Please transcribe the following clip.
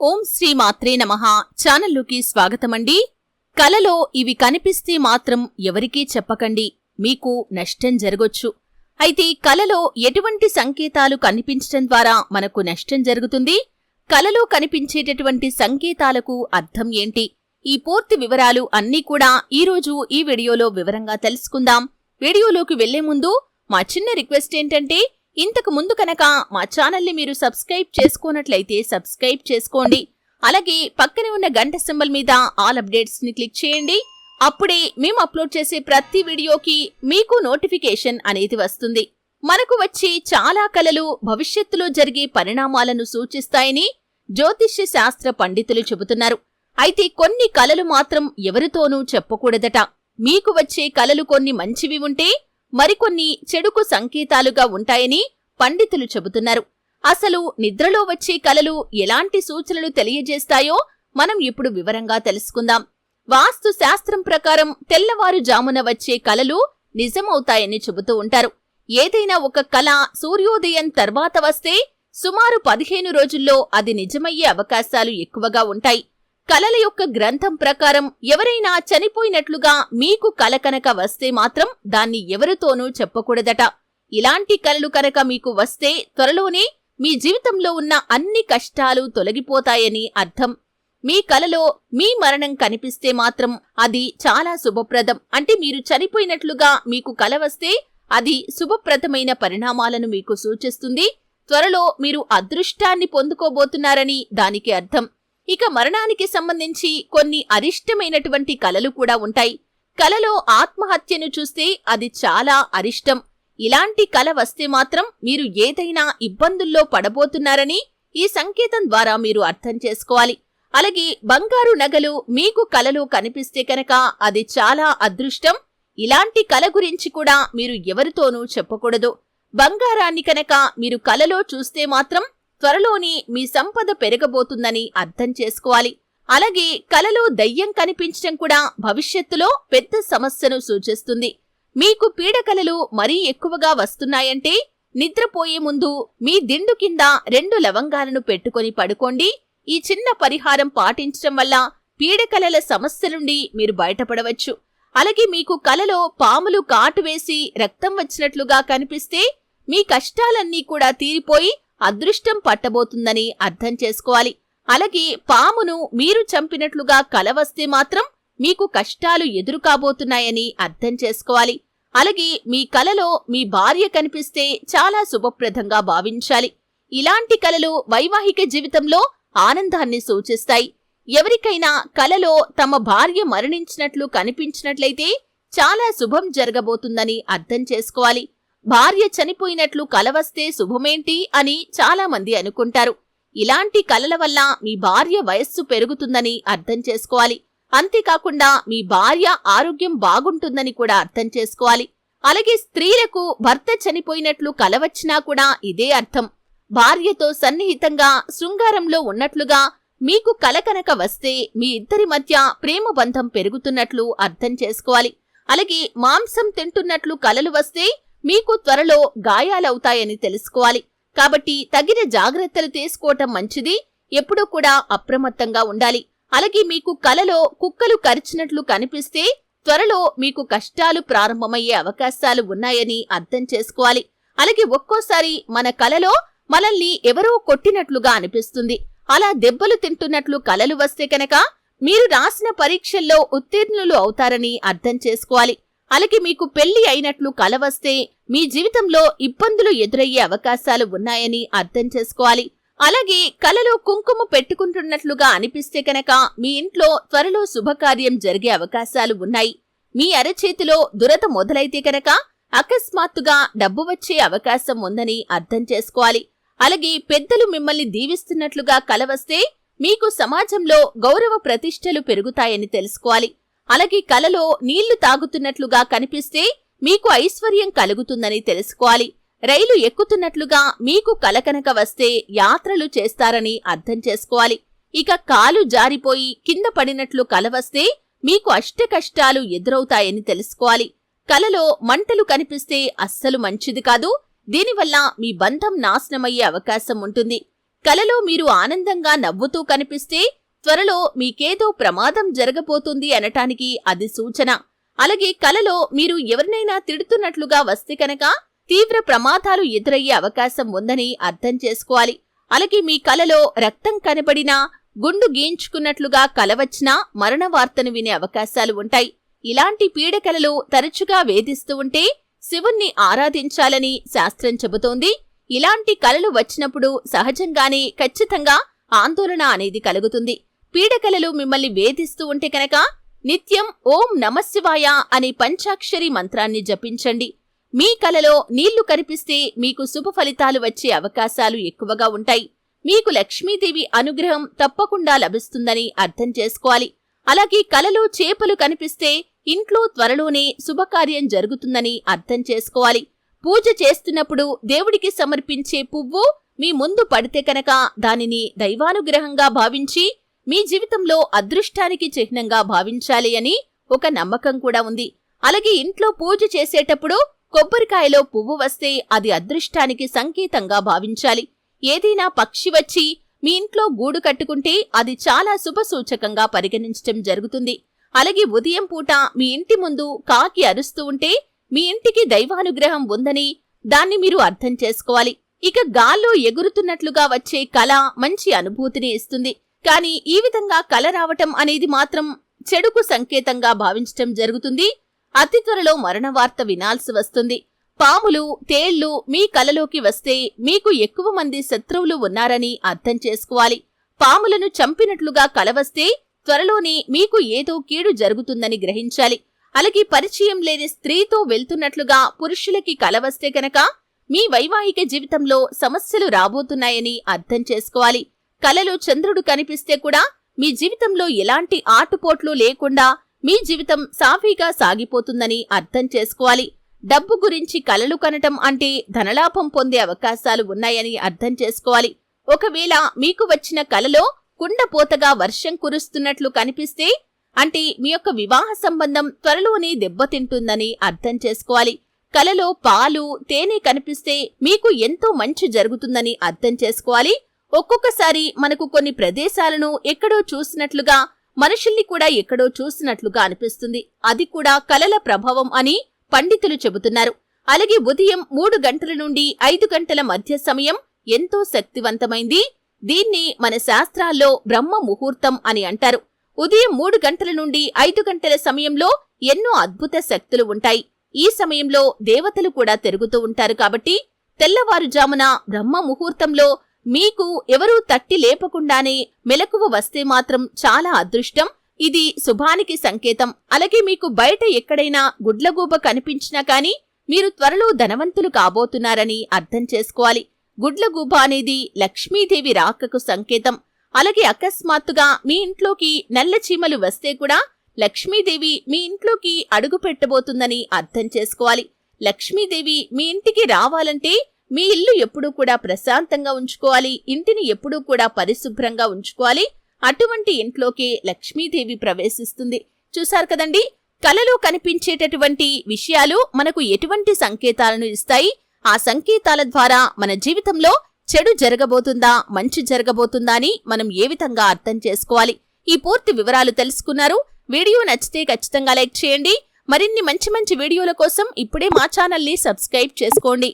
ఓం శ్రీ మాత్రే నమ. ఛానల్లోకి స్వాగతమండి. కలలో ఇవి కనిపిస్తే మాత్రం ఎవరికీ చెప్పకండి. మీకు నష్టం జరగొచ్చు. అయితే కలలో ఎటువంటి సంకేతాలు కనిపించటం ద్వారా మనకు నష్టం జరుగుతుంది? కలలో కనిపించేటటువంటి సంకేతాలకు అర్థం ఏంటి? ఈ పూర్తి వివరాలు అన్నీ కూడా ఈరోజు ఈ వీడియోలో వివరంగా తెలుసుకుందాం. వీడియోలోకి వెళ్ళే ముందు మా చిన్న రిక్వెస్ట్ ఏంటంటే ఇంతకు ముందు కనుక మా ఛానల్ని మీరు సబ్స్క్రైబ్ చేసుకున్నట్లయితే సబ్స్క్రైబ్ చేసుకోండి. అలాగే పక్కనే ఉన్న గంట సింబల్ మీద ఆల్ అప్డేట్స్ని క్లిక్ చేయండి. అప్పుడే మేము అప్లోడ్ చేసే ప్రతి వీడియోకి మీకు నోటిఫికేషన్ అనేది వస్తుంది. మనకు వచ్చే చాలా కళలు భవిష్యత్తులో జరిగే పరిణామాలను సూచిస్తాయని జ్యోతిష్య శాస్త్ర పండితులు చెబుతున్నారు. అయితే కొన్ని కళలు మాత్రం ఎవరితోనూ చెప్పకూడదట. మీకు వచ్చే కలలు కొన్ని మంచివి ఉంటే మరికొన్ని చెడుకు సంకేతాలుగా ఉంటాయని పండితులు చెబుతున్నారు. అసలు నిద్రలో వచ్చే కలలు ఎలాంటి సూచనలు తెలియజేస్తాయో మనం ఇప్పుడు వివరంగా తెలుసుకుందాం. వాస్తు శాస్త్రం ప్రకారం తెల్లవారుజామున వచ్చే కలలు నిజమవుతాయని చెబుతూ ఉంటారు. ఏదైనా ఒక కళ సూర్యోదయం తర్వాత వస్తే సుమారు పదిహేను రోజుల్లో అది నిజమయ్యే అవకాశాలు ఎక్కువగా ఉంటాయి. కలల యొక్క గ్రంథం ప్రకారం ఎవరైనా చనిపోయినట్లుగా మీకు కల కనుక వస్తే మాత్రం దాన్ని ఎవరితోనూ చెప్పకూడదట. ఇలాంటి కలలు కనుక మీకు వస్తే త్వరలోనే మీ జీవితంలో ఉన్న అన్ని కష్టాలు తొలగిపోతాయని అర్థం. మీ కలలో మీ మరణం కనిపిస్తే మాత్రం అది చాలా శుభప్రదం. అంటే మీరు చనిపోయినట్లుగా మీకు కల వస్తే అది శుభప్రదమైన పరిణామాలను మీకు సూచిస్తుంది. త్వరలో మీరు అదృష్టాన్ని పొందుకోబోతున్నారని దానికి అర్థం. ఇక మరణానికి సంబంధించి కొన్ని అరిష్టమైనటువంటి కలలు కూడా ఉంటాయి. కలలో ఆత్మహత్యను చూస్తే అది చాలా అరిష్టం. ఇలాంటి కల వస్తే మాత్రం మీరు ఏదైనా ఇబ్బందుల్లో పడబోతున్నారని ఈ సంకేతం ద్వారా మీరు అర్థం చేసుకోవాలి. అలాగే బంగారు నగలు మీకు కలలో కనిపిస్తే కనుక అది చాలా అదృష్టం. ఇలాంటి కల గురించి కూడా మీరు ఎవరితోనూ చెప్పకూడదు. బంగారాన్ని కనుక మీరు కలలో చూస్తే మాత్రం త్వరలోనే మీ సంపద పెరగబోతుందని అర్థం చేసుకోవాలి. అలాగే కలలో దయ్యం కనిపించడం కూడా భవిష్యత్తులో పెద్ద సమస్యను సూచిస్తుంది. మీకు పీడకలలు మరీ ఎక్కువగా వస్తున్నాయంటే నిద్రపోయే ముందు మీ దిండు కింద రెండు లవంగాలను పెట్టుకొని పడుకోండి. ఈ చిన్న పరిహారం పాటించడం వల్ల పీడకలల సమస్య నుండి మీరు బయటపడవచ్చు. అలాగే మీకు కలలో పాములు కాటు వేసి రక్తం వచ్చినట్లుగా కనిపిస్తే మీ కష్టాలన్నీ కూడా తీరిపోయి అదృష్టం పట్టబోతుందని అర్థం చేసుకోవాలి. అలాగే పామును మీరు చంపినట్లుగా కల వస్తే మాత్రం మీకు కష్టాలు ఎదురు కాబోతున్నాయని అర్థం చేసుకోవాలి. అలాగే మీ కలలో మీ భార్య కనిపిస్తే చాలా శుభప్రదంగా భావించాలి. ఇలాంటి కలలు వైవాహిక జీవితంలో ఆనందాన్ని సూచిస్తాయి. ఎవరికైనా కలలో తమ భార్య మరణించినట్లు కనిపించినట్లయితే చాలా శుభం జరగబోతుందని అర్థం చేసుకోవాలి. భార్య చనిపోయినట్లు కలవస్తే శుభమేంటి అని చాలా మంది అనుకుంటారు. ఇలాంటి కలల వల్ల మీ భార్య వయస్సు పెరుగుతుందని అర్థం చేసుకోవాలి. అంతేకాకుండా మీ భార్య ఆరోగ్యం బాగుంటుందని కూడా అర్థం చేసుకోవాలి. అలాగే స్త్రీలకు భర్త చనిపోయినట్లు కలవచ్చినా కూడా ఇదే అర్థం. భార్యతో సన్నిహితంగా శృంగారంలో ఉన్నట్లుగా మీకు కలకనక వస్తే మీ ఇద్దరి మధ్య ప్రేమ బంధం పెరుగుతున్నట్లు అర్థం చేసుకోవాలి. అలాగే మాంసం తింటున్నట్లు కలలు వస్తే మీకు త్వరలో గాయాలవుతాయని తెలుసుకోవాలి. కాబట్టి తగిన జాగ్రత్తలు తీసుకోవటం మంచిది. ఎప్పుడూ కూడా అప్రమత్తంగా ఉండాలి. అలాగే మీకు కలలో కుక్కలు కరిచినట్లు కనిపిస్తే త్వరలో మీకు కష్టాలు ప్రారంభమయ్యే అవకాశాలు ఉన్నాయని అర్థం చేసుకోవాలి. అలాగే ఒక్కోసారి మన కలలో మనల్ని ఎవరో కొట్టినట్లుగా అనిపిస్తుంది. అలా దెబ్బలు తింటున్నట్లు కలలు వస్తే కనుక మీరు రాసిన పరీక్షల్లో ఉత్తీర్ణులు అవుతారని అర్థం చేసుకోవాలి. అలాగే మీకు పెళ్ళి అయినట్లు కల వస్తే మీ జీవితంలో ఇబ్బందులు ఎదురయ్యే అవకాశాలు ఉన్నాయని అర్థం చేసుకోవాలి. అలాగే కలలో కుంకుమ పెట్టుకుంటున్నట్లుగా అనిపిస్తే కనుక మీ ఇంట్లో త్వరలో శుభకార్యం జరిగే అవకాశాలు ఉన్నాయి. మీ అరచేతిలో దురత మొదలైతే కనుక అకస్మాత్తుగా డబ్బు వచ్చే అవకాశం ఉందని అర్థం చేసుకోవాలి. అలాగే పెద్దలు మిమ్మల్ని దీవిస్తున్నట్లుగా కలవస్తే మీకు సమాజంలో గౌరవ ప్రతిష్టలు పెరుగుతాయని తెలుసుకోవాలి. అలాగే కలలో నీళ్ళు తాగుతున్నట్లుగా కనిపిస్తే మీకు ఐశ్వర్యం కలుగుతుందని తెలుసుకోవాలి. రైలు ఎక్కుతున్నట్లుగా మీకు కలకనక వస్తే యాత్రలు చేస్తారని అర్థం చేసుకోవాలి. ఇక కాలు జారిపోయి కింద పడినట్లు కలవస్తే మీకు అష్ట కష్టాలు ఎదురవుతాయని తెలుసుకోవాలి. కలలో మంటలు కనిపిస్తే అస్సలు మంచిది కాదు. దీనివల్ల మీ బంధం నాశనమయ్యే అవకాశం ఉంటుంది. కలలో మీరు ఆనందంగా నవ్వుతూ కనిపిస్తే త్వరలో మీకేదో ప్రమాదం జరగబోతుంది అనటానికి అది సూచన. అలాగే కలలో మీరు ఎవరినైనా తిడుతున్నట్లుగా వస్తే కనుక తీవ్ర ప్రమాదాలు ఎదురయ్యే అవకాశం ఉందని అర్థం చేసుకోవాలి. అలాగే మీ కలలో రక్తం కనబడినా గుండు గీంచుకున్నట్లుగా కలవచ్చినా మరణ వార్తను వినే అవకాశాలు ఉంటాయి. ఇలాంటి పీడకలలు తరచుగా వేధిస్తూ ఉంటే శివుణ్ణి ఆరాధించాలని శాస్త్రం చెబుతోంది. ఇలాంటి కలలు వచ్చినప్పుడు సహజంగానే ఖచ్చితంగా ఆందోళన అనేది కలుగుతుంది. పీడకలలు మిమ్మల్ని వేధిస్తూ ఉంటే కనుక నిత్యం ఓం నమశివాయ అనే పంచాక్షరి మంత్రాన్ని జపించండి. మీ కలలో నీళ్ళు కనిపిస్తే మీకు శుభ ఫలితాలు వచ్చే అవకాశాలు ఎక్కువగా ఉంటాయి. మీకు లక్ష్మీదేవి అనుగ్రహం తప్పకుండా లభిస్తుందని అర్థం చేసుకోవాలి. అలాగే కలలో చేపలు కనిపిస్తే ఇంట్లో త్వరలోనే శుభకార్యం జరుగుతుందని అర్థం చేసుకోవాలి. పూజ చేస్తున్నప్పుడు దేవుడికి సమర్పించే పువ్వు మీ ముందు పడితే కనుక దానిని దైవానుగ్రహంగా భావించి మీ జీవితంలో అదృష్టానికి చిహ్నంగా భావించాలి అని ఒక నమ్మకం కూడా ఉంది. అలాగే ఇంట్లో పూజ చేసేటప్పుడు కొబ్బరికాయలో పువ్వు వస్తే అది అదృష్టానికి సంకేతంగా భావించాలి. ఏదైనా పక్షి వచ్చి మీ ఇంట్లో గూడు కట్టుకుంటే అది చాలా శుభసూచకంగా పరిగణించటం జరుగుతుంది. అలాగే ఉదయం పూట మీ ఇంటి ముందు కాకి అరుస్తూ ఉంటే మీ ఇంటికి దైవానుగ్రహం ఉందని దాన్ని మీరు అర్థం చేసుకోవాలి. ఇక గాల్లో ఎగురుతున్నట్లుగా వచ్చే కళ మంచి అనుభూతిని ఇస్తుంది. కానీ ఈ విధంగా కల రావటం అనేది మాత్రం చెడుకు సంకేతంగా భావించటం జరుగుతుంది. అతి త్వరలో మరణవార్త వినాల్సి వస్తుంది. పాములు తేళ్ళు మీ కలలోకి వస్తే మీకు ఎక్కువ మంది శత్రువులు ఉన్నారని అర్థం చేసుకోవాలి. పాములను చంపినట్లుగా కలవస్తే త్వరలోనే మీకు ఏదో కీడు జరుగుతుందని గ్రహించాలి. అలాగే పరిచయం లేని స్త్రీతో వెళ్తున్నట్లుగా పురుషులకి కలవస్తే కనుక మీ వైవాహిక జీవితంలో సమస్యలు రాబోతున్నాయని అర్థం చేసుకోవాలి. కలలో చంద్రుడు కనిపిస్తే కూడా మీ జీవితంలో ఎలాంటి ఆటుపోట్లు లేకుండా మీ జీవితం సాఫీగా సాగిపోతుందని అర్థం చేసుకోవాలి. డబ్బు గురించి కలలు కనటం అంటే ధనలాభం పొందే అవకాశాలు ఉన్నాయని అర్థం చేసుకోవాలి. ఒకవేళ మీకు వచ్చిన కలలో కుండపోతగా వర్షం కురుస్తున్నట్లు కనిపిస్తే అంటే మీ యొక్క వివాహ సంబంధం త్వరలోనే దెబ్బతింటుందని అర్థం చేసుకోవాలి. కలలో పాలు తేనె కనిపిస్తే మీకు ఎంతో మంచి జరుగుతుందని అర్థం చేసుకోవాలి. ఒక్కొక్కసారి మనకు కొన్ని ప్రదేశాలను ఎక్కడో చూసినట్లుగా మనుషుల్ని కూడా ఎక్కడో చూసినట్లుగా అనిపిస్తుంది. అది కూడా కలల ప్రభావం అని పండితులు చెబుతున్నారు. అలాగే ఉదయం మూడు గంటల నుండి ఐదు గంటల మధ్య సమయం ఎంతో శక్తివంతమైంది. దీన్ని మన శాస్త్రాల్లో బ్రహ్మ ముహూర్తం అని అంటారు. ఉదయం మూడు గంటల నుండి ఐదు గంటల సమయంలో ఎన్నో అద్భుత శక్తులు ఉంటాయి. ఈ సమయంలో దేవతలు కూడా తిరుగుతూ ఉంటారు కాబట్టి తెల్లవారుజామున బ్రహ్మ ముహూర్తంలో మీకు ఎవరూ తట్టి లేపకుండానే మెలకువ వస్తే మాత్రం చాలా అదృష్టం. ఇది శుభానికి సంకేతం. అలాగే మీకు బయట ఎక్కడైనా గుడ్లగూబ కనిపించినా కానీ మీరు త్వరలో ధనవంతులు కాబోతున్నారని అర్థం చేసుకోవాలి. గుడ్లగూబ అనేది లక్ష్మీదేవి రాకకు సంకేతం. అలాగే అకస్మాత్తుగా మీ ఇంట్లోకి నల్ల చీమలు వస్తే కూడా లక్ష్మీదేవి మీ ఇంట్లోకి అడుగు పెట్టబోతుందని అర్థం చేసుకోవాలి. లక్ష్మీదేవి మీ ఇంటికి రావాలంటే మీ ఇల్లు ఎప్పుడూ కూడా ప్రశాంతంగా ఉంచుకోవాలి ఇంటిని ఎప్పుడూ కూడా పరిశుభ్రంగా ఉంచుకోవాలి. అటువంటి ఇంట్లోకి లక్ష్మీదేవి ప్రవేశిస్తుంది. చూశారు కదండి? కలలో కనిపించేటటువంటి విషయాలు మనకు ఎటువంటి సంకేతాలను ఇస్తాయి? ఆ సంకేతాల ద్వారా మన జీవితంలో చెడు జరగబోతుందా మంచి జరగబోతుందా అని మనం ఏ విధంగా అర్థం చేసుకోవాలి? ఈ పూర్తి వివరాలు తెలుసుకున్నారు. వీడియో నచ్చితే ఖచ్చితంగా లైక్ చేయండి. మరిన్ని మంచి మంచి వీడియోల కోసం ఇప్పుడే మా ఛానల్ని సబ్స్క్రైబ్ చేసుకోండి.